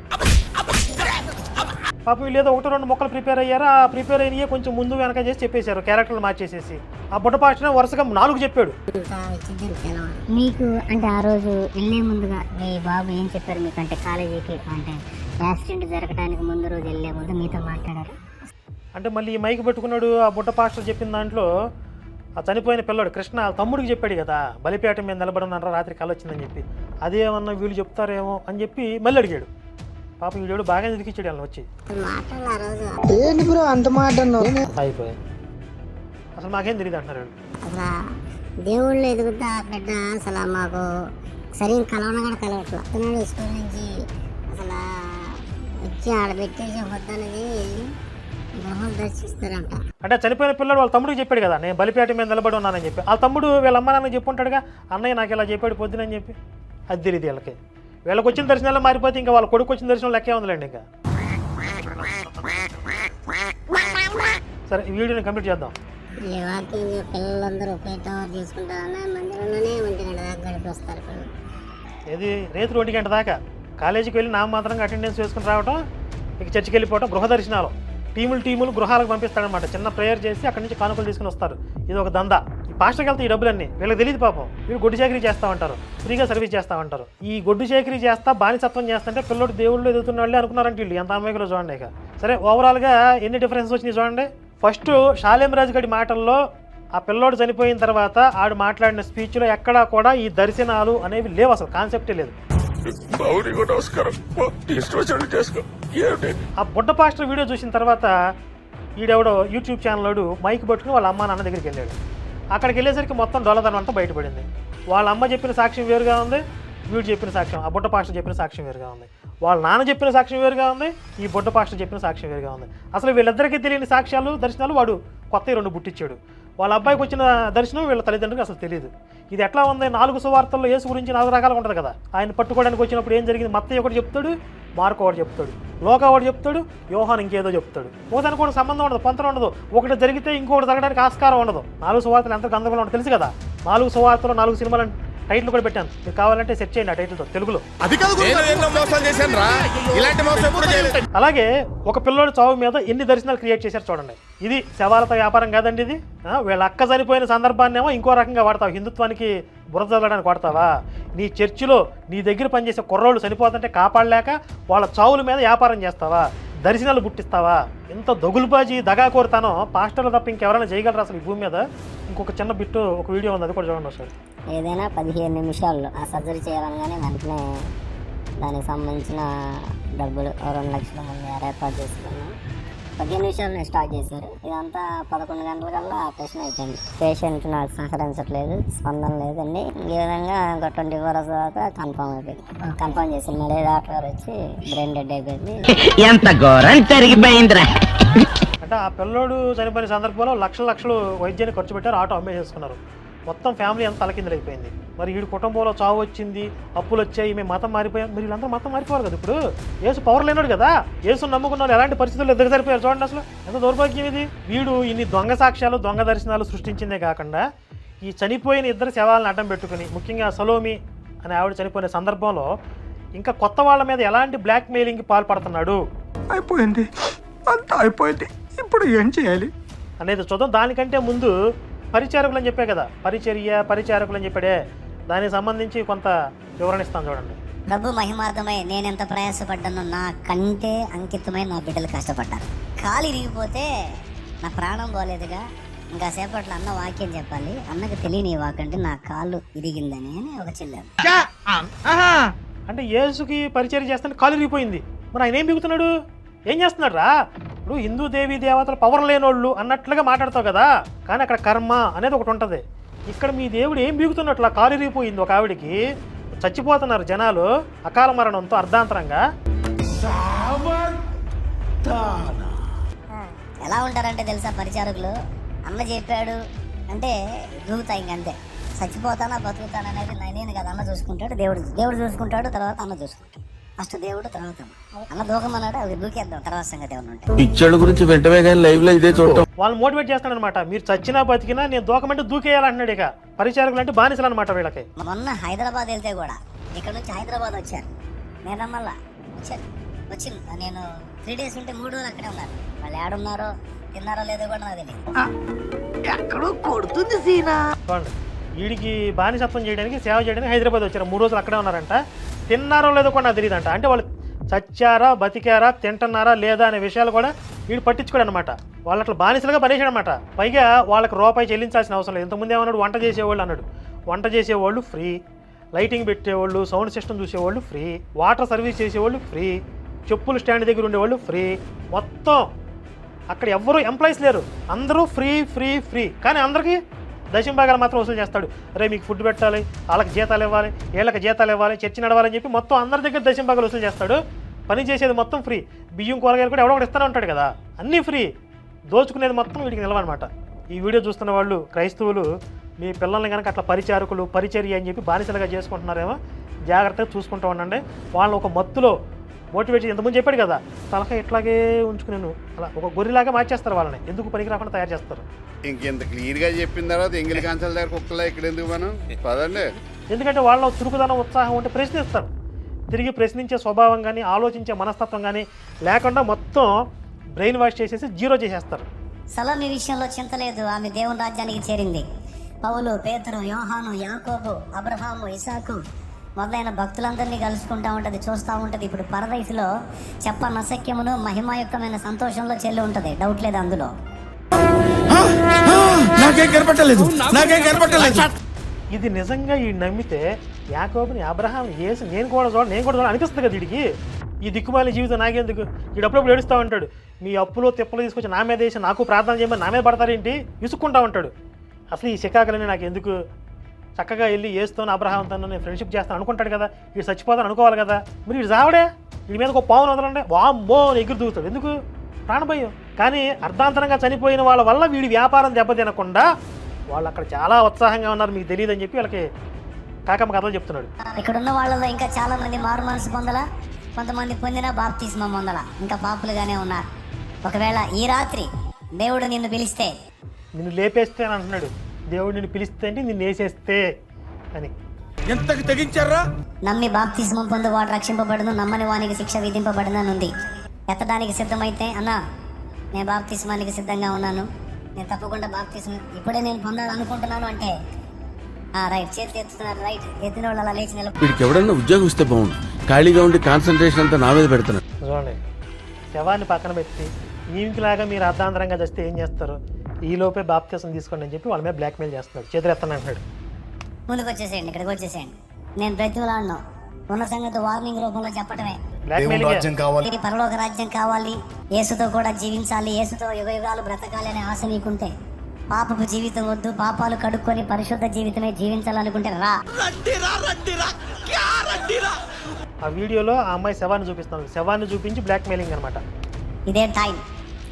పాపం వీళ్ళు ఏదో ఒకటి రెండు మొక్కలు ప్రిపేర్ అయ్యారు? ఆ ప్రిపేర్ అయినయే కొంచెం ముందు వెనక చేసి చెప్పేశారు. క్యారెక్టర్లు మార్చేసేసి. ఆ బుట్ట పాస్టర్ వరుసగా నాలుగు చెప్పాడు. మీకు అంటే ఆ రోజు వెళ్ళే ముందుగా మీ బాబు ఏం చెప్పారు మీకు? అంటే కాలేజీకి అంటే యాక్సిడెంట్ జరగడానికి ముందు రోజు వెళ్ళే ముందు మీతో మాట్లాడారు? అంటే మళ్ళీ ఈ మైక్ పెట్టుకున్నాడు ఆ బుట్ట పాస్టర్ చెప్పిన దాంట్లో ఆ చనిపోయిన పిల్లాడు కృష్ణ తమ్ముడికి చెప్పాడు కదా బలిపేట మీద నిలబడినారా రాత్రి కళ వచ్చిందని చెప్పి. అదేమన్నా వీళ్ళు చెప్తారేమో అని చెప్పి మళ్ళీ అడిగాడు. పాపం వీడు బాగా ఎదిరికిచ్చాడు వాళ్ళని వచ్చి. అయిపోయింది. అసలు మాకేం తెలియదు అంటున్నారు. అసలు దేవుళ్ళు ఎదుగుతా బిడ్డ అసలు మాకు సరైన కలవన కూడా పిల్లలు స్కూల్ నుంచి అసలు వచ్చి ఆడ పెట్టేసి వద్దనేది అంటే చనిపోయిన పిల్లడు వాళ్ళ తమ్ముడికి చెప్పాడు కదా నేను బలిపేట మీద నిలబడి ఉన్నానని చెప్పి. వాళ్ళ తమ్ముడు వీళ్ళ అమ్మ నాన్న చెప్పి ఉంటాడుగా అన్నయ్య నాకు ఇలా చెప్పాడు పొద్దునని చెప్పి. అది తెలియదు వీళ్ళకి. వీళ్ళకి వచ్చిన దర్శనాలు మారిపోతే ఇంకా వాళ్ళ కొడుకు వచ్చిన దర్శనం లెక్కే ఉందిలేండి ఇంకా. సరే వీడియోని కంప్లీట్ చేద్దాం. ఈ వాకింగ్ పిల్లలందరూ ప్లేట్ ఓవర్ మందిరంలోనే ఒంటి గంట దాకా గడిపి వస్తారు పిల్లలు. ఏది? ఒంటి గంట దాకా? కాలేజీకి వెళ్ళి నామమాత్రంగా అటెండెన్స్ వేసుకుని రావటం ఇక చర్చికి వెళ్ళిపోవటం గృహ దర్శనాలు. టీములు టీములు గృహాలకు పంపిస్తాడనమాట చిన్న ప్రేయర్ చేసి అక్కడి నుంచి కానుకలు తీసుకుని వస్తారు. ఇది ఒక దందా. ఈ పాస్టర్కి వెళ్తే ఈ డబ్బులన్నీ. వీళ్ళకి తెలియదు పాపం. వీళ్ళు గొడ్డు చేకరీ చేస్తా ఉంటారు. ఫ్రీగా సర్వీస్ చేస్తా ఉంటారు. ఈ గొడ్డు చేకరీ చేస్తా బానిసత్వం చేస్తుంటే పిల్లడు దేవుళ్ళు ఎదుగుతున్న వాళ్ళే అనుకున్నారంటే వీళ్ళు. ఎంత అమ్మాయికులో చూడండి ఇక. సరే ఓవరాల్గా ఎన్ని డిఫరెన్స్ వచ్చినాయి చూడండి? ఫస్ట్ షాలేం రాజు గడి మాటల్లో ఆ పిల్లోడు చనిపోయిన తర్వాత ఆడు మాట్లాడిన స్పీచ్లో ఎక్కడా కూడా ఈ దర్శనాలు అనేవి లేవు అసలు కాన్సెప్టే లేదు. ఆ బుడ్డ పాస్టర్ వీడియో చూసిన తర్వాత ఈడెవడో యూట్యూబ్ ఛానల్ మైక్ పట్టుకుని వాళ్ళ అమ్మ నాన్న దగ్గరికి వెళ్ళాడు. అక్కడికి వెళ్ళేసరికి మొత్తం డొల్లదనం అంతా బయటపడింది. వాళ్ళ అమ్మ చెప్పిన సాక్ష్యం వేరుగా ఉంది. వీడు చెప్పిన సాక్ష్యం ఆ బుట్ట పాస్టర్ చెప్పిన సాక్ష్యం వేరుగా ఉంది. వాళ్ళ నాన్న చెప్పిన సాక్ష్యం వేరుగా ఉంది ఈ బుడ్డ పాస్టర్ చెప్పిన సాక్ష్యం వేరుగా ఉంది. అసలు వీళ్ళిద్దరికీ తెలియని సాక్ష్యాలు దర్శనాలు వాడు కొత్త రెండు బుట్టిచ్చాడు వాళ్ళ అబ్బాయికి వచ్చిన దర్శనం వీళ్ళ తల్లిదండ్రులకు అసలు తెలియదు ఇది ఎట్లా ఉంది? నాలుగు సువార్తల్లో యేసు గురించి నాలుగు రకాలుగా ఉంటుంది కదా. ఆయన పట్టుకోవడానికి వచ్చినప్పుడు ఏం జరిగింది? మత్తయ్య ఒకటి చెప్తాడు మార్కు ఒకటి చెప్తాడు లోక ఒకటి చెప్తాడు యోహాన్ ఇంకేదో చెప్తాడు. ఒకదానికి కూడా సంబంధం ఉండదు పొంతన ఉండదు. ఒకటి జరిగితే ఇంకొకటి జరగడానికి ఆస్కారం ఉండదు. నాలుగు సువార్తలు ఎంత గందరగోళం ఉండదు తెలుసు కదా. నాలుగు సువార్తలు నాలుగు సినిమాలు టైటిల్ కూడా పెట్టాను. మీరు కావాలంటే సెర్చ్ చేయండి ఆ టైటిల్తో తెలుగులో. అలాగే ఒక పిల్లోడి చావు మీద ఎన్ని దర్శనాలు క్రియేట్ చేశారు చూడండి. ఇది శవాలతో వ్యాపారం కాదండి ఇది. ఆ, వీళ్ళ అక్క చనిపోయిన సందర్భాన్ని ఏమో ఇంకో రకంగా వాడతావు. హిందుత్వానికి బురద చల్లడానికి వాడతావా? నీ చర్చిలో నీ దగ్గర పనిచేసే కుర్రోళ్ళు చనిపోతుంటే కాపాడలేక వాళ్ళ చావుల మీద వ్యాపారం చేస్తావా? దర్శనాలు పుట్టిస్తావా ఎంత దగులుబాజీ దగాకోరుతానో పాస్టర్లు తప్ప ఇంకెవరైనా చేయగలరా అసలు ఈ భూమి మీద? ఇంకొక చిన్న బిట్టు ఒక వీడియో ఉంది అది కూడా చూడండి సార్ ఏదైనా పదిహేను నిమిషాల్లో ఆ సర్జరీ చేయాలనగానే వెంటనే దానికి సంబంధించిన డబ్బులు రెండు లక్షల మంది ఏర్పాటు చేసుకున్నాం పదిహేను నిమిషాలు స్టార్ట్ చేశారు. ఇదంతా పదకొండు గంటల కల్లా ఆపరేషన్ అయిపోయింది. పేషెంట్ నాకు సహకరించట్లేదు స్పందన లేదండి. ఈ విధంగా ఒక ట్వంటీ ఫోర్ అవర్స్ తర్వాత కన్ఫర్మ్ అయిపోయింది. కన్ఫర్మ్ చేసి మళ్ళీ డాక్టర్ గారు వచ్చి బ్రెయిన్ డెడ్ అయిపోయింది. ఎంత ఘోరం జరిగిపోయిందిరా. అంటే ఆ పిల్లోడు చనిపోయిన సందర్భంలో లక్షల లక్షలు వైద్యాన్ని ఖర్చు పెట్టారు ఆటో అమ్మేసేసుకున్నారు. మొత్తం ఫ్యామిలీ అంతా తలకిందులైపోయింది. మరి వీడి కుటుంబంలో చావు వచ్చింది అప్పులు వచ్చాయి మేము మతం మారిపోయాం. మీరు వీళ్ళందరూ మతం మారిపోవాలి కదా ఇప్పుడు? ఏసు పవర్ లేనాడు కదా? ఏసు నమ్ముకున్న వాళ్ళు ఎలాంటి పరిస్థితుల్లో ఎదురు సరిపోయారు చూడండి అసలు. ఎంత దౌర్భాగ్యం ఇది. వీడు ఇన్ని దొంగ సాక్ష్యాలు దొంగ దర్శనాలు సృష్టించిందే కాకుండా ఈ చనిపోయిన ఇద్దరు శవాలను అడ్డం పెట్టుకుని ముఖ్యంగా సలోమి అనే ఆవిడ చనిపోయిన సందర్భంలో ఇంకా కొత్త వాళ్ళ మీద ఎలాంటి బ్లాక్ మెయిలింగ్కి పాల్పడుతున్నాడు? అయిపోయింది. అంతా అయిపోయింది. ఇప్పుడు ఏం చేయాలి? అనేది చూద్దాం. దానికంటే ముందు పరిచారకులు అని చెప్పే కదా. పరిచర్య పరిచారకులు అని చెప్పాడే. దానికి సంబంధించి కొంత వివరణ ఇస్తాను చూడండి. ప్రభు మహిమార్థమై నేనెంత ప్రయాసపడ్డానో నా కంటే అంకితమై నా బిడ్డలు కష్టపడ్డారు. కాలు ఇరిగిపోతే నా ప్రాణం పోలేదుగా. ఇంకా సేపట్లో అన్న వాక్యం చెప్పాలి. అన్నకు తెలియని ఈ వాక్ అంటే నా కాలు ఇరిగిందని అని ఒక చెల్లారు అంటే యేసుకి పరిచర్య చేస్తుంటే కాలు ఇరిగిపోయింది. మరి ఆయన ఏం బిగుతున్నాడు? ఏం చేస్తున్నాడు రా ఇప్పుడు హిందూ దేవి దేవతలు పవర్ లేనోళ్ళు అన్నట్లుగా మాట్లాడతావు కదా. కానీ అక్కడ కర్మ అనేది ఒకటి ఉంటుంది. ఇక్కడ మీ దేవుడు ఏం బీగుతున్నట్లు ఆ ఇరిగిపోయింది ఒక ఆవిడికి. చచ్చిపోతున్నారు జనాలు అకాల మరణంతో అర్ధాంతరంగా. ఎలా ఉంటారంటే తెలుసా పరిచారకులు? అన్న చెప్పాడు అంటే దూగుతా ఇంకంతే చచ్చిపోతానా బతుకుతానా అనేది నేను కదా అన్న చూసుకుంటాడు దేవుడు దేవుడు చూసుకుంటాడు తర్వాత అన్న చూసుకుంటాడు. ఫస్ట్ దేవుడు తర్వాత అన్న. అన్న దూకమన్నాడు అది దూకేద్దాం తర్వాత సంగతి ఏమన్నా ఉంటే. పిచ్చోళ్ళ గురించి వెంటనే కానీ లైవ్లో ఇదే చూడటం. వాళ్ళు మోటివేట్ చేస్తాడనమాట మీరు చచ్చినా బతికినా నేను దూకమంటే దూకేయాలంటున్నాడు ఇక. పరిచారకులు అంటే బానిసలు అనమాట వీళ్ళకి మొన్న హైదరాబాద్ వెళ్తే కూడా ఇక్కడ నుంచి హైదరాబాద్ వచ్చారు. నేను రమ్మల్లా? వచ్చారు వచ్చి నేను త్రీ డేస్ ఉంటే మూడు రోజులు అక్కడే ఉన్నారు వాళ్ళు ఏడున్నారో తిన్నారో లేదో కూడా నాకు తెలియదు చూడండి. వీడికి బానిసత్వం చేయడానికి సేవ చేయడానికి హైదరాబాద్ వచ్చారు. మూడు రోజులు అక్కడే ఉన్నారంట. తిన్నారో లేదో కూడా నాకు తెలియదంట అంటే వాళ్ళు చచ్చారా బతికారా తింటున్నారా లేదా అనే విషయాలు కూడా వీడు పట్టించుకోడు అనమాట వాళ్ళు అట్లా బానిసలుగా పనిచేయడం పైగా వాళ్ళకి రూపాయి చెల్లించాల్సిన అవసరం లేదు. ఇంతకుముందు ఏమన్నాడు? వంట చేసేవాళ్ళు అన్నాడు. వంట చేసేవాళ్ళు ఫ్రీ. లైటింగ్ పెట్టేవాళ్ళు సౌండ్ సిస్టమ్ చూసేవాళ్ళు ఫ్రీ. వాటర్ సర్వీస్ చేసేవాళ్ళు ఫ్రీ. చెప్పులు స్టాండ్ దగ్గర ఉండేవాళ్ళు ఫ్రీ. మొత్తం అక్కడ ఎవ్వరూ ఎంప్లాయీస్ లేరు. అందరూ ఫ్రీ ఫ్రీ ఫ్రీ. కానీ అందరికీ దశంభాగాలు మాత్రం వసూలు చేస్తాడు. అరే మీకు ఫుడ్ పెట్టాలి వాళ్ళకి జీతాలు ఇవ్వాలి వీళ్ళకి జీతాలు ఇవ్వాలి చర్చి నడవాలని చెప్పి మొత్తం అందరి దగ్గర దశంభాగాలు వసూలు చేస్తాడు. పని చేసేది మొత్తం ఫ్రీ. బియ్యం కూరగాయలు కూడా ఎవడో ఒకటి ఇస్తూనే ఉంటాడు కదా. అన్నీ ఫ్రీ. దోచుకునేది మొత్తం వీడికి నిలవనమాట. ఈ వీడియో చూస్తున్న వాళ్ళు క్రైస్తవులు మీ పిల్లల్ని కనుక అట్లా పరిచారకులు పరిచర్య అని చెప్పి బానిసలుగా చేసుకుంటున్నారేమో జాగ్రత్తగా చూసుకుంటూ ఉండండి. వాళ్ళని ఒక మత్తులో మోటివేట్ ఇంతకుముందు చెప్పాడు కదా తలక ఇట్లాగే ఉంచుకునేను అలా ఒక గొర్రెలాగా మార్చేస్తారు వాళ్ళని. ఎందుకు పనికి రాకుండా తయారు చేస్తారు? ఇంకెంత క్లియర్గా చెప్పిన తర్వాత ఎంగిలి కాంచాల దగ్గర కుక్కలా ఇక్కడ ఎందుకు మనం పదండి. ఎందుకంటే వాళ్ళ చురుకుదనం ఉత్సాహం ఉంటే ప్రశ్నిస్తారు. తిరిగి ప్రశ్నించే స్వభావం కానీ ఆలోచించే మనస్తత్వం కానీ లేకుండా మొత్తం బ్రెయిన్ వాష్ చేసేసి జీరో చేసేస్తారు. సలోమి విషయంలో చింత లేదు. ఆమె దేవుని రాజ్యానికి చేరింది. పౌలు పేతురు యోహాను యాకోబు అబ్రహాము ఇసాకు మొదలైన భక్తులందరినీ కలుసుకుంటా ఉంటది చూస్తూ ఉంటది. ఇప్పుడు పరదైసులో చెప్ప నసక్యమును మహిమాయుక్తమైన సంతోషంలో చెల్లి ఉంటది. డౌట్ లేదు అందులో. నాకేం కనపట్టలేదు. నాకేం కనపట్టలేదు. ఇది నిజంగా ఈ నమ్మితే యాకోబుని అబ్రహాం ఏసి నేను కూడా చూడ నేను కూడా చూడ అనిపిస్తుంది కదా వీడికి. ఈ దిక్కుమాలి జీవితం నాకెందుకు? వీడు అప్పుడప్పుడు ఏడుస్తూ ఉంటాడు. మీ అప్పులో తిప్పలు తీసుకొచ్చి నా మీద వేసి నాకు ప్రార్థన చేయమని నా మీద పడతారేంటి? విసుక్కుంటా ఉంటాడు. అసలు ఈ శికాకులని నాకు ఎందుకు? చక్కగా వెళ్ళి ఏస్తాను అబ్రహాంతో నేను ఫ్రెండ్షిప్ చేస్తాను అనుకుంటాడు కదా వీడు చచ్చిపోతాను అనుకోవాలి కదా. మరి వీడు చావడే వీడి మీద ఒక పావును వదలండి. వామ్మో ఎగురు దూకుతాడు. ఎందుకు? ప్రాణభయం కానీ అర్ధాంతరంగా చనిపోయిన వాళ్ళ వల్ల వీడి వ్యాపారం దెబ్బతినకుండా వాళ్ళు అక్కడ చాలా ఉత్సాహంగా ఉన్నారు. మీకు తెలియదు అని చెప్పి వాళ్ళకి కాకమ్మ కథలు చెప్తున్నాడు. ఇక్కడ ఉన్న వాళ్ళలో ఇంకా చాలా మంది మారు మనసు పొందల కొంతమంది పొందిన బాప్తిస్మం పొందల ఇంకా పాపులుగానే ఉన్నారు. ఒకవేళ ఈ రాత్రి దేవుడు నిన్ను పిలిస్తే నిన్ను లేపేస్తే అని అంటున్నాడు. దేవుడు నిన్ను పిలిస్తే అంటే నిన్ను వేసేస్తే అని. ఎంతకి తెగించారా? నమ్మి బాప్తిస్మం పొందు వాడు రక్షింపబడును నమ్మని వానికి శిక్ష విధింపబడునని ఉంది ఎత్తడానికి సిద్ధమైతే అన్న నేను బాప్తిస్మానికి సిద్ధంగా ఉన్నాను. నేను తప్పకుండా బాప్తిస్మం ఇప్పుడే నేను పొందాలనుకుంటున్నాను అంటే ఆ, రైట్ చేతి ఎత్తుతున్నారు రైట్ ఎత్తిన వాళ్ళు అలా లేచి నిలబడి వీడికి ఎవడన్నా ఉద్యోగం ఇస్తే బాగుండు. ఖాళీగా ఉండి కాన్సన్ట్రేషన్ అంతా నా మీద పెడుతున్నాడు చూడండి శవాన్ని పక్కన పెట్టి ఈమెకిలాగా మీరు అర్ధాంతరంగా చేస్తే ఏం చేస్తారు? ఈ లోపే బాప్తీసం తీసుకోండి అని చెప్పి వాళ్ళ మీద బ్లాక్మెయిల్ చేస్తున్నాడు. చేతులు ఎత్తాను అంటున్నాడు ముందుకు వచ్చేసేయండి ఇక్కడికి వచ్చేసేయండి నేను బ్రతిమలాడను ఉన్న సంగతి వార్నింగ్ రూపంలో చెప్పటమే. బ్లాక్మెయిల్ కావాలి. ఇది పరలోక రాజ్యం కావాలి. యేసుతో కూడా జీవించాలి. యేసుతో యుగ యుగాలు బ్రతకాలి అనే ఆశ నీకుంటే పాపపు జీవితం వద్దు. పాపాలు కడుక్కొని పరిశుద్ధ జీవితమే జీవించాలనుకుంటే రా. ఆ వీడియోలో ఆ అమ్మాయి శవాన్ని చూపిస్తాను శవాన్ని చూపించి బ్లాక్మెయిలింగ్ అనమాట. ఇదే టైం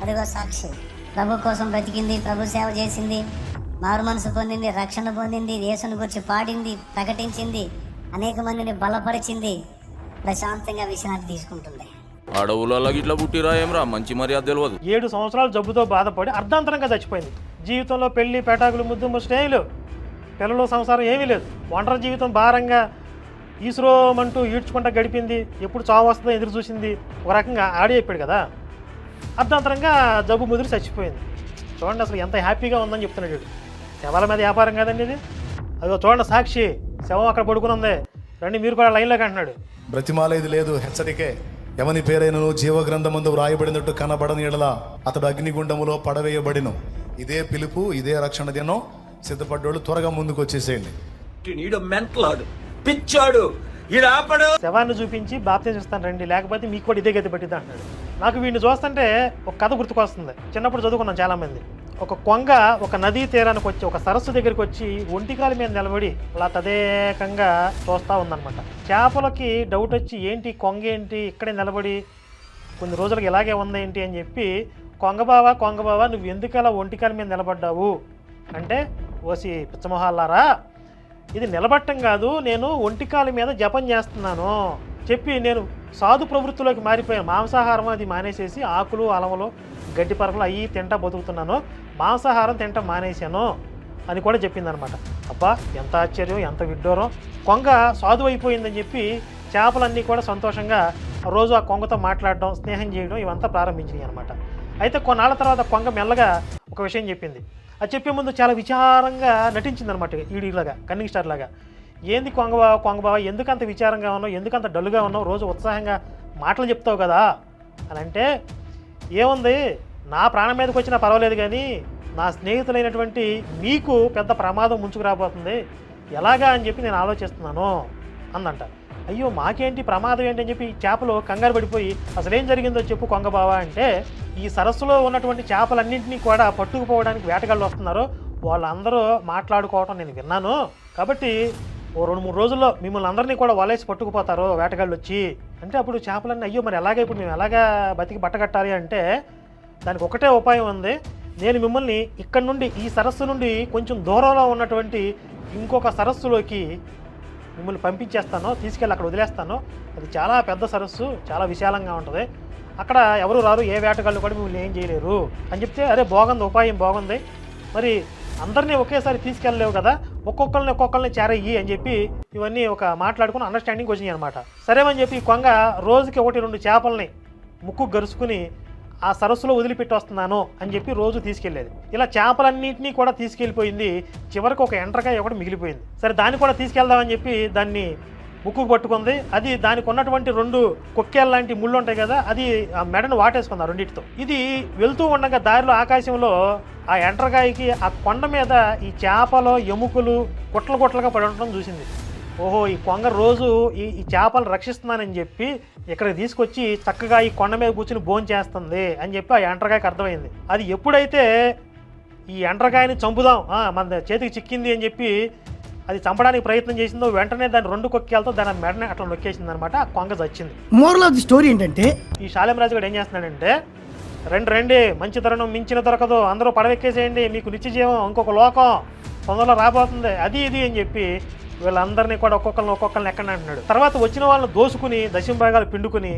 అదిగో సాక్షి. ప్రభు కోసం బ్రతికింది ప్రభు సేవ చేసింది మారు మనసు పొందింది రక్షణ పొందింది యేసుని గురించి పాడింది ప్రకటించింది అనేక మందిని బలపరిచింది ప్రశాంతంగా విశ్రాంతి తీసుకుంటుంది. అడవులలో ఇట్లా పుట్టిరా ఏమరా? మంచి మర్యాద తెలియదు ఏడు సంవత్సరాలు జబ్బుతో బాధపడి అర్ధాంతరంగా చచ్చిపోయింది. జీవితంలో పెళ్ళి పేటాకులు ముద్దు ముచ్చట ఏమీ లేవు పిల్లలు సంసారం ఏమీ లేదు. ఒంటరి జీవితం భారంగా ఈశ్రోమంటూ ఈడ్చుకుంటా గడిపింది. ఎప్పుడు చావు వస్తుందో ఎదురు చూసింది. ఒక రకంగా ఆడి అయిపోయాడు కదా. అర్ధాంతరంగా జబ్బు ముదిరి చచ్చిపోయింది. చూడండి అసలు ఎంత హ్యాపీగా ఉందని చెప్తున్నాడు వీడు. శవాల మీద వ్యాపారం కదండి ఇది. అదిగో చూడండి సాక్షి శవం అక్కడ పడుకుని ఉంది రండి మీరు కూడా లైన్లోకి అంటున్నాడు. బ్రతిమాలేది లేదు హెచ్చరికే. ఎవని పేరైనను జీవ గ్రంథమందు వ్రాయబడినట్టు కనబడని ఎడల అతడు అగ్నిగుండములో పడవేయబడిను. ఇదే పిలుపు ఇదే రక్షణ దినం. సిద్ధపడ్డోళ్ళు త్వరగా ముందుకు వచ్చేసేయండి శవాన్ని చూపించి బాప్తీసం ఇస్తాను రండి లేకపోతే మీకు కూడా ఇదే గతి పట్టిద్ది అంటున్నాడు. నాకు వీడిని చూస్తుంటే ఒక కథ గుర్తుకొస్తుంది. చిన్నప్పుడు చదువుకున్నాం చాలామంది. ఒక కొంగ ఒక నదీ తీరానికి వచ్చి ఒక సరస్సు దగ్గరికి వచ్చి ఒంటికాల మీద నిలబడి అలా తదేకంగా చూస్తూ ఉందన్నమాట. చేపలకి డౌట్ వచ్చి ఏంటి కొంగ ఏంటి? ఇక్కడే నిలబడి కొన్ని రోజులకి ఇలాగే ఉంది ఏంటి? అని చెప్పి కొంగబావ కొంగబావ నువ్వు ఎందుకు అలా ఒంటికాల మీద నిలబడ్డావు? అంటే ఓసి పిచ్చమొహాలారా ఇది నిలబట్టం కాదు నేను ఒంటికాల మీద జపం చేస్తున్నాను. చెప్పి నేను సాధు ప్రవృత్తిలోకి మారిపోయాను. మాంసాహారం అది మానేసేసి ఆకులు అలవలు గడ్డి పరకలు అవి తింటా బతుకుతున్నాను. మాంసాహారం తింటా మానేశాను అని కూడా చెప్పిందనమాట అబ్బా ఎంత ఆశ్చర్యం ఎంత విడ్డూరం. కొంగ సాధువు అయిపోయిందని చెప్పి చేపలన్నీ కూడా సంతోషంగా రోజు ఆ కొంగతో మాట్లాడడం స్నేహం చేయడం ఇవంతా ప్రారంభించినాయి అనమాట అయితే కొన్నాళ్ళ తర్వాత కొంగ మెల్లగా ఒక విషయం చెప్పింది. అది చెప్పే ముందు చాలా విచారంగా నటించింది అనమాట ఈడిలాగా కన్నింగ్ స్టార్ లాగా ఏంది కొంగబావ కొంగబావ ఎందుకంత విచారంగా ఉన్నావు ఎందుకంత డల్లుగా ఉన్నావు రోజు ఉత్సాహంగా మాటలు చెప్తావు కదా? అని అంటే ఏముంది నా ప్రాణం మీదకి వచ్చినా పర్వాలేదు కానీ నా స్నేహితులైనటువంటి మీకు పెద్ద ప్రమాదం ముంచుకు రాబోతుంది. ఎలాగా అని చెప్పి నేను ఆలోచిస్తున్నాను అందంట. అయ్యో మాకేంటి ప్రమాదం ఏంటి అని చెప్పి చేపలు కంగారు పడిపోయి అసలు ఏం జరిగిందో చెప్పు కొంగబావ అంటే ఈ సరస్సులో ఉన్నటువంటి చేపలన్నింటినీ కూడా పట్టుకుపోవడానికి వేటగాళ్ళు వస్తున్నారు. వాళ్ళందరూ మాట్లాడుకోవటం నేను విన్నాను. కాబట్టి ఓ రెండు మూడు రోజుల్లో మిమ్మల్ని అందరినీ కూడా వలేసి పట్టుకుపోతారు వేటగాళ్ళు వచ్చి. అంటే అప్పుడు చేపలన్నీ అయ్యో మరి ఎలాగ ఇప్పుడు మేము ఎలాగా బతికి బట్టగట్టాలి అంటే దానికి ఒకటే ఉపాయం ఉంది. నేను మిమ్మల్ని ఇక్కడ నుండి ఈ సరస్సు నుండి కొంచెం దూరంలో ఉన్నటువంటి ఇంకొక సరస్సులోకి మిమ్మల్ని పంపించేస్తాను తీసుకెళ్ళి అక్కడ వదిలేస్తాను. అది చాలా పెద్ద సరస్సు చాలా విశాలంగా ఉంటుంది. అక్కడ ఎవరు రారు ఏ వేటగాళ్ళు కూడా మిమ్మల్ని ఏం చేయలేరు అని చెప్తే అరే బాగుంది ఉపాయం బాగుంది. మరి అందరినీ ఒకేసారి తీసుకెళ్ళలేవు కదా ఒక్కొక్కరిని ఒక్కొక్కరిని చేరయ్యి అని చెప్పి ఇవన్నీ ఒక మాట్లాడుకుని అండర్స్టాండింగ్ వచ్చినాయి అనమాట సరేమని చెప్పి కొంగ రోజుకి ఒకటి రెండు చేపల్ని ముక్కు గరుచుకుని ఆ సరస్సులో వదిలిపెట్టి వస్తున్నాను అని చెప్పి రోజు తీసుకెళ్ళేది ఇలా చేపలన్నింటినీ కూడా తీసుకెళ్ళిపోయింది. చివరికి ఒక ఎండ్రకాయ ఒకటి మిగిలిపోయింది. సరే దాన్ని కూడా తీసుకెళ్దామని చెప్పి దాన్ని ముక్కుకు పట్టుకుంది. అది దానికి ఉన్నటువంటి రెండు కుక్కేళ్ళ లాంటి ముళ్ళు ఉంటాయి కదా అది ఆ మెడను వాటేసుకుంది ఆ రెండింటితో. ఇది వెళ్తూ ఉండగా దారిలో ఆకాశంలో ఆ ఎండ్రకాయకి ఆ కొండ మీద ఈ చేపలు ఎముకలు గుట్టలు గుట్టలుగా పడి ఉండటం చూసింది. ఓహో ఈ కొంగ రోజు ఈ ఈ చేపలు రక్షిస్తున్నానని చెప్పి ఇక్కడికి తీసుకొచ్చి చక్కగా ఈ కొండ మీద కూర్చుని భోజనం చేస్తుంది అని చెప్పి ఆ ఎండ్రకాయకి అర్థమైంది. అది ఎప్పుడైతే ఈ ఎండ్రకాయని చంపుదాం మన చేతికి చిక్కింది అని చెప్పి అది చంపడానికి ప్రయత్నం చేసిందో వెంటనే దాని రెండు కొక్కేలతో దాని మెడని అట్లా నొక్కేసింది అనమాట ఆ కొంగ చచ్చింది. మోరల్ ఆఫ్ ది స్టోరీ ఏంటంటే ఈ శాలెం రాజు కూడా ఏం చేస్తున్నాడంటే రండి రండి మంచి తరుణం మించిన దొరకదు. అందరూ పడవెక్కేసేయండి. మీకు నిత్య జీవం ఇంకొక లోకం తొందరలో రాబోతుంది. అది ఇది అని చెప్పి వీళ్ళందరినీ కూడా ఒక్కొక్కరిని ఒక్కొక్కరిని ఎక్కడ అంటున్నాడు. తర్వాత వచ్చిన వాళ్ళని దోసుకుని దశమ భాగాలు పిండుకుని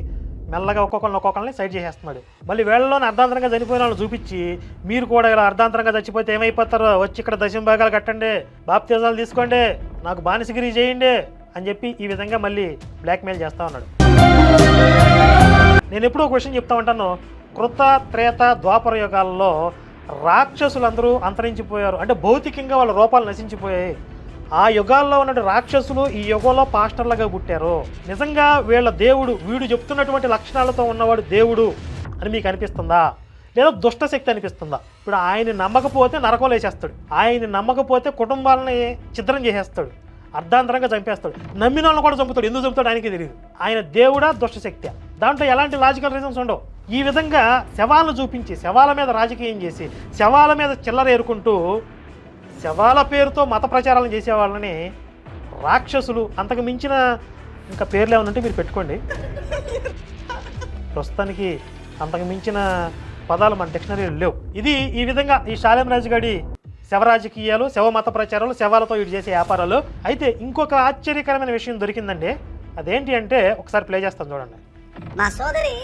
మెల్లగా ఒక్కొక్కరిని ఒక్కొక్కరిని సైడ్ చేసేస్తున్నాడు. మళ్ళీ వేళ్ళలోనే అర్ధాంతరంగా చనిపోయిన వాళ్ళని చూపించి మీరు కూడా ఇలా అర్ధాంతరంగా చచ్చిపోతే ఏమైపోతారో వచ్చి ఇక్కడ దశమ భాగాలు కట్టండి బాప్తీసాలు తీసుకోండి నాకు బానిసగిరి చేయండి అని చెప్పి ఈ విధంగా మళ్ళీ బ్లాక్మెయిల్ చేస్తూ ఉన్నాడు. నేను ఎప్పుడూ ఒక విషయం చెప్తా ఉంటాను. కృత త్రేత ద్వాపర యుగాల్లో రాక్షసులందరూ అంతరించిపోయారు. అంటే భౌతికంగా వాళ్ళ రూపాలు నశించిపోయాయి. ఆ యుగాల్లో ఉన్న రాక్షసులు ఈ యుగంలో పాస్టర్లుగా పుట్టారు. నిజంగా వీళ్ళ దేవుడు వీడు చెప్తున్నటువంటి లక్షణాలతో ఉన్నవాడు దేవుడు అని మీకు అనిపిస్తుందా? లేదా దుష్టశక్తి అనిపిస్తుందా? ఇప్పుడు ఆయన నమ్మకపోతే నరకం లేచేస్తాడు. ఆయన నమ్మకపోతే కుటుంబాలని ఛిద్రం చేసేస్తాడు. అర్ధాంతరంగా చంపేస్తాడు. నమ్మిన వాళ్ళని కూడా చంపుతాడు. ఎందుకు చంపుతాడు ఆయనకి తెలియదు ఆయన దేవుడా దుష్ట శక్తి దాంట్లో ఎలాంటి లాజికల్ రీజన్స్ ఉండవు. ఈ విధంగా శవాలను చూపించి శవాల మీద రాజకీయం చేసి శవాల మీద చిల్లర ఏరుకుంటూ శవాల పేరుతో మత ప్రచారాలను చేసే వాళ్ళని రాక్షసులు అంతకు మించిన ఇంకా పేర్లు ఏమన్నా ఉంటే మీరు పెట్టుకోండి. ప్రస్తుతానికి అంతకు మించిన పదాలు మన డిక్షనరీలు లేవు. ఇది ఈ విధంగా ఈ శాలెం రాజుగాడి శవ రాజకీయాలు శవ మత ప్రచారాలు శవాలతో ఇటు చేసే వ్యాపారాలు. అయితే ఇంకొక ఆశ్చర్యకరమైన విషయం దొరికిందండి. అదేంటి అంటే ఒకసారి ప్లే చేస్తాను చూడండి. మా సోదరి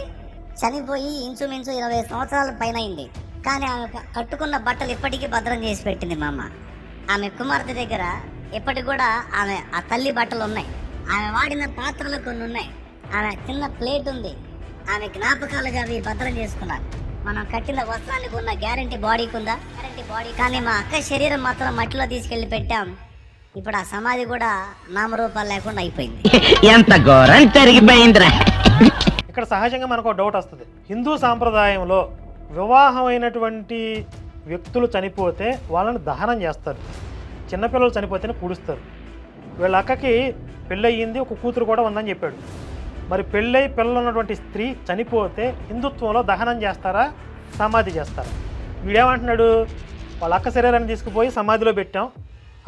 చనిపోయి ఇంచుమించు ఇరవై సంవత్సరాల పైన అయింది. కానీ ఆమె కట్టుకున్న బట్టలు ఇప్పటికీ భద్రం చేసి పెట్టింది మా అమ్మ. ఆమె కుమార్తె దగ్గర ఇప్పటికి కూడా ఆమె ఆ తల్లి బట్టలు ఉన్నాయి. ఆమె వాడిన పాత్రలు కొన్ని ఉన్నాయి. ఆమె చిన్న ప్లేట్ ఉంది. ఆమె జ్ఞాపకాలుగా అవి భద్రం చేసుకున్నారు. మనం కట్టిన వస్త్రానికి ఉన్న గ్యారంటీ బాడీకి ఉందా? గ్యారంటీ బాడీ కానీ మా అక్క శరీరం మాత్రం మట్టిలో తీసుకెళ్ళి పెట్టాం. ఇప్పుడు ఆ సమాధి కూడా నామరూపాలు లేకుండా అయిపోయింది. ఎంత ఘోరం జరిగిపోయిందిరా. ఇక్కడ సహజంగా మనకు ఒక డౌట్ వస్తుంది. హిందూ సాంప్రదాయంలో వివాహమైనటువంటి వ్యక్తులు చనిపోతే వాళ్ళని దహనం చేస్తారు. చిన్నపిల్లలు చనిపోతేనే పూడుస్తారు. వీళ్ళ అక్కకి పెళ్ళయింది ఒక కూతురు కూడా ఉందని చెప్పాడు. మరి పెళ్ళై పిల్లలు ఉన్నటువంటి స్త్రీ చనిపోతే హిందుత్వంలో దహనం చేస్తారా? సమాధి చేస్తారా? వీడేమంటున్నాడు? వాళ్ళ అక్క శరీరాన్ని తీసుకుపోయి సమాధిలో పెట్టాం.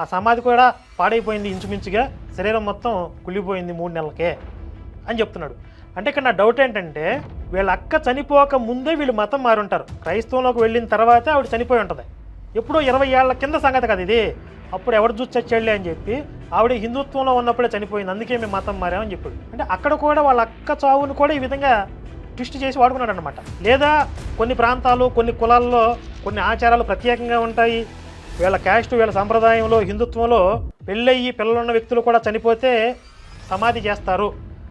ఆ సమాధి కూడా పాడైపోయింది ఇంచుమించుగా. శరీరం మొత్తం కుళ్ళిపోయింది మూడు నెలలకే అని చెప్తున్నాడు. అంటే ఇక్కడ నా డౌట్ ఏంటంటే వీళ్ళ అక్క చనిపోక ముందే వీళ్ళు మతం మారుంటారు. క్రైస్తవంలోకి వెళ్ళిన తర్వాతే ఆవిడ చనిపోయి ఉంటుంది. ఎప్పుడో ఇరవై ఏళ్ళ కింద సంగతి కదా ఇది. అప్పుడు ఎవరు చూసి చచ్చాడులే అని చెప్పి ఆవిడ హిందుత్వంలో ఉన్నప్పుడే చనిపోయింది. అందుకే మేము మతం మారామని చెప్పాడు. అంటే అక్కడ కూడా వాళ్ళ అక్క చావును కూడా ఈ విధంగా ట్విస్ట్ చేసి వాడుకున్నాడు అనమాట లేదా కొన్ని ప్రాంతాలు కొన్ని కులాల్లో కొన్ని ఆచారాలు ప్రత్యేకంగా ఉంటాయి. వీళ్ళ క్యాస్ట్ వీళ్ళ సంప్రదాయంలో హిందుత్వంలో పెళ్ళయ్యి పిల్లలున్న వ్యక్తులు కూడా చనిపోతే సమాధి చేస్తారు.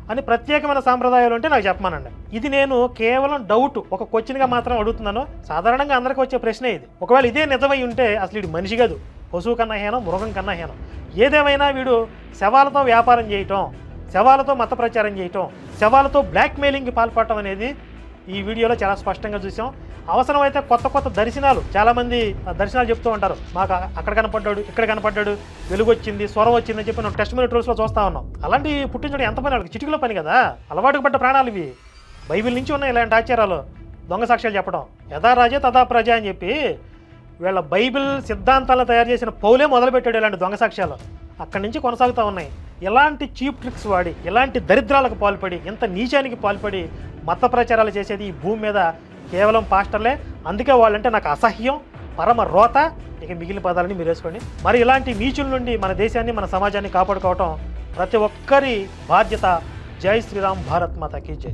అని ప్రత్యేకమైన సాంప్రదాయాలు ఉంటే నాకు చెప్పమానండి. ఇది నేను కేవలం డౌట్ ఒక క్వశ్చన్గా మాత్రం అడుగుతున్నాను. సాధారణంగా అందరికీ వచ్చే ప్రశ్నే ఇది. ఒకవేళ ఇదే నిజమై ఉంటే అసలు ఇది మనిషి కాదు. పశువు కన్నా హీనం మృగం కన్నా హీనం. ఏదేమైనా వీడు శవాలతో వ్యాపారం చేయటం శవాలతో మత ప్రచారం చేయటం శవాలతో బ్లాక్మెయిలింగ్కి పాల్పడటం అనేది ఈ వీడియోలో చాలా స్పష్టంగా చూసాం. అవసరమైతే కొత్త కొత్త దర్శనాలు చాలామంది ఆ దర్శనాలు చెప్తూ ఉంటారు. మాకు అక్కడ కనపడ్డాడు ఇక్కడ కనపడ్డాడు వెలుగు వచ్చింది స్వరం వచ్చింది అని చెప్పి మనం టెస్ట్ మినిట్ రూల్స్లో చూస్తా ఉన్నాం అలాంటి పుట్టించడం ఎంత పని వాళ్ళకి? చిటికలో పని కదా? అలవాటుకు పడ్డ ప్రాణాలు ఇవి. బైబిల్ నుంచి ఉన్నాయి ఇలాంటి ఆచారాలు. దొంగ సాక్ష్యాలు చెప్పడం. యథా రాజే తథా ప్రజ అని చెప్పి వీళ్ళ బైబిల్ సిద్ధాంతాలను తయారు చేసిన పౌలే మొదలుపెట్టాడు ఇలాంటి దొంగ సాక్ష్యాలు. అక్కడి నుంచి కొనసాగుతూ ఉన్నాయి. ఇలాంటి చీప్ ట్రిక్స్ వాడి ఇలాంటి దరిద్రాలకు పాల్పడి ఇంత నీచానికి పాల్పడి మత ప్రచారాలు చేసేది ఈ భూమి మీద కేవలం పాస్టర్లే. అందుకే వాళ్ళంటే నాకు అసహ్యం పరమ రోత. ఇక మిగిలిన పదాలని మీరు వేసుకోండి. మరి ఇలాంటి నీచుల నుండి మన దేశాన్ని మన సమాజాన్ని కాపాడుకోవటం ప్రతి ఒక్కరి బాధ్యత. జై శ్రీరామ్ భారత్ మాతకి జై.